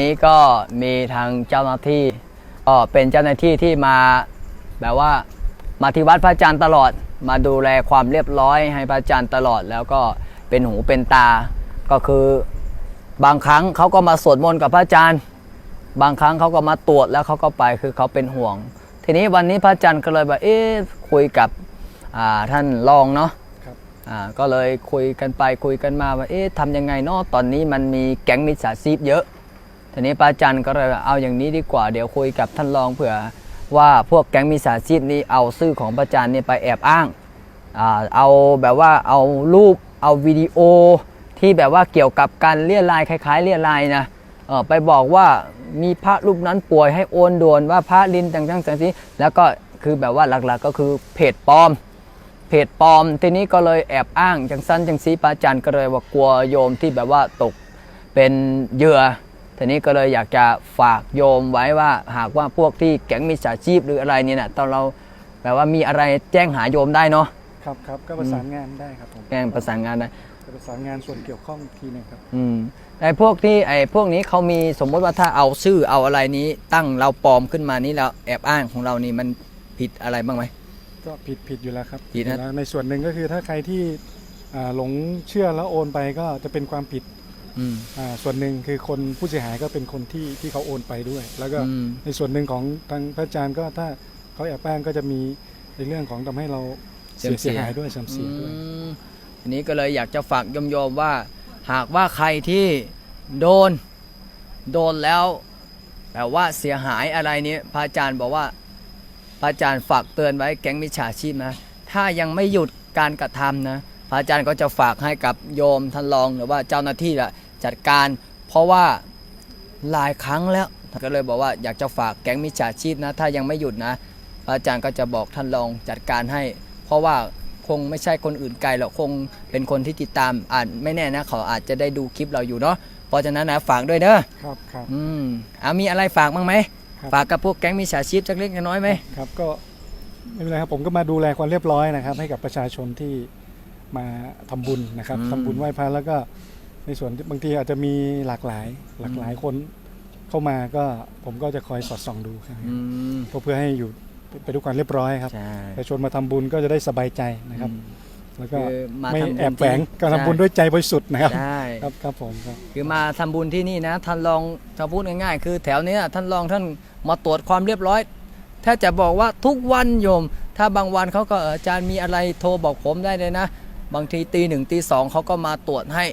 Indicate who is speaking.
Speaker 1: นี้ก็มีทางเจ้าหน้าที่ก็เป็นเจ้าหน้าที่ที่มาแบบว่ามาที่วัดพระอาจารย์ตลอด มาดูแลความเรียบร้อยให้พระอาจารย์ตลอด แล้วก็เป็นหูเป็นตา ก็คือบางครั้งเขาก็มาสวดมนต์กับพระอาจารย์บางครั้งเขาก็มาตรวจแล้วเขาก็ไปคือเขาเป็นห่วง ทีนี้วันนี้พระอาจารย์ก็เลยแบบเอ๊ะคุยกับท่านรองเนาะ
Speaker 2: ครับ
Speaker 1: อ่าก็เลยคุยกันไปคุยกันมาว่าเอ๊ะทำยังไงเนาะตอนนี้มันมีแก๊งมิจฉาชีพเยอะ ทีนี้ป้าจันก็เลยเอาอย่างนี้ดีกว่าเดี๋ยวคุยกับท่านรองเผื่อว่าพวกแก๊งมิจฉาชีพนี้เอาชื่อของป้าจันนี่ไปแอบอ้างอเอาแบบว่าเอารูปเอาวิดีโอที่แบบว่าเกี่ยวกับการเลี่ยรายคล้ายๆเลี่ยรายนะไปบอกว่ามีพระรูปนั้นป่วยให้โอนด่วนว่าพระลินต่างๆสังสีแล้วก็คือแบบว่าหลักๆก็คือเพจปลอม เพจปลอม ทีนี้ก็เลยแอบอ้างจังสั้นจังซีปาจันก็เลยว่ากลัวโยมที่แบบว่าตกเป็นเหยื่อ ทีนี้ก็เลยอยากจะฝากโยมไว้ว่าหากว่าพวกที่แก๊งมิจฉาชีพหรืออะไรเนี่ยนะตอนเราแบบว่ามีอะไรแจ้งหาโยมได้เนาะ
Speaker 2: ครับครับก็ประสานงานได้ครับผม
Speaker 1: แจ้งประสานงานนะ
Speaker 2: จะประสานงานส่วนเกี่ยวข้องอีกทีหนึงครับ
Speaker 1: อืมไอ้พวกที่ไอ้พวกนี้เขามีสมมติว่าถ้าเอาชื่อเอาอะไรนี้ ตั้งเราปลอมขึ้นมานี้เราแอบอ้างของเรานี่มันผิดอะไรบ้างไหม
Speaker 2: ก็ผิดผิดอยู่แล้วครับ
Speaker 1: ผิดนะ
Speaker 2: อยู่แล้วในส่วนหนึ่งก็คือถ้าใครที่อ่าหลงเชื่อแล้วโอนไปก็จะเป็นความผิด
Speaker 1: อืม
Speaker 2: อ่า ส่วนหนึ่งคือคนผู้เสียหายก็เป็นคนที่ที่เขาโอนไปด้วย แล้วก็
Speaker 1: อืม
Speaker 2: ในส่วนหนึ่งของทางพระอาจารย์ก็ถ้าเขาแอบอ้างก็จะมีในเรื่องของทำให้เราเสีย
Speaker 1: เสื่อมเสีย
Speaker 2: เสียหายด้วยเสียเสียด้วย
Speaker 1: อืมทีนี้ก็เลยอยากจะฝากโยมๆว่า หากว่าใครที่โดนโดนแล้วแต่ว่าเสียหายอะไรนี้พระอาจารย์บอกว่าพระอาจารย์ฝากเตือนไว้แก๊งมิจฉาชีพนะ ถ้ายังไม่หยุดการกระทำนะพระอาจารย์ก็จะฝากให้กับโยมท่านรองหรือว่าเจ้าหน้าที่ละ จัดการ เพราะว่าหลายครั้งแล้วก็เลยบอกว่าอยากจะฝากแก๊งมิจฉาชีพนะ ถ้ายังไม่หยุดนะพระอาจารย์ก็จะบอกท่านรองจัดการให้ เพราะว่าคงไม่ใช่คนอื่นไกลหรอกคงเป็นคนที่ติดตามอ่านไม่แน่นะเขาอาจจะได้ดูคลิปเราอยู่เนาะเพราะฉะนั้นนะฝากด้วยเด้อ
Speaker 2: ครับครับ
Speaker 1: อืมเอามีอะไรฝากบ้างไหม
Speaker 2: ครับ
Speaker 1: ฝากกับพวกแก๊งมิจฉาชีพสักเล็กน้อยไหม
Speaker 2: ครับก็ไม่เป็นไรครับผมก็มาดูแลความเรียบร้อยนะครับ ให้กับประชาชนที่มาทำบุญนะครับทำบุญไหว้พระแล้วก็ ในส่วนที่บางทีอาจจะมีหลากหลายหลากหลายคนเข้ามาก็ผมก็จะคอยสอดส่องดูครับ
Speaker 1: อืม
Speaker 2: เพื่อให้อยู่ไปด้วยความเรียบร้อยครับ
Speaker 1: ใช่
Speaker 2: ประชาชนมาทำบุญก็จะได้สบายใจนะครับ
Speaker 1: อืม
Speaker 2: แล้วก็
Speaker 1: คือมา
Speaker 2: ไม่
Speaker 1: ทำบุญ
Speaker 2: แอบแฝง
Speaker 1: ที่
Speaker 2: การทำบุญด้วยใจบริสุทธิ์นะครับ
Speaker 1: ใช่
Speaker 2: ครับครับผมครับ
Speaker 1: คือมาทำบุญที่นี่นะท่านรองถ้าพูดง่ายๆ คือแถวเนี้ยท่านรองท่านมาตรวจความเรียบร้อยถ้าจะบอกว่าทุกวันโยม ถ้าบางวันเขาก็เอออาจารย์มีอะไรโทรบอกผมได้เลยนะ บางทีตีหนึ่งตีสองเขาก็มาตรวจให้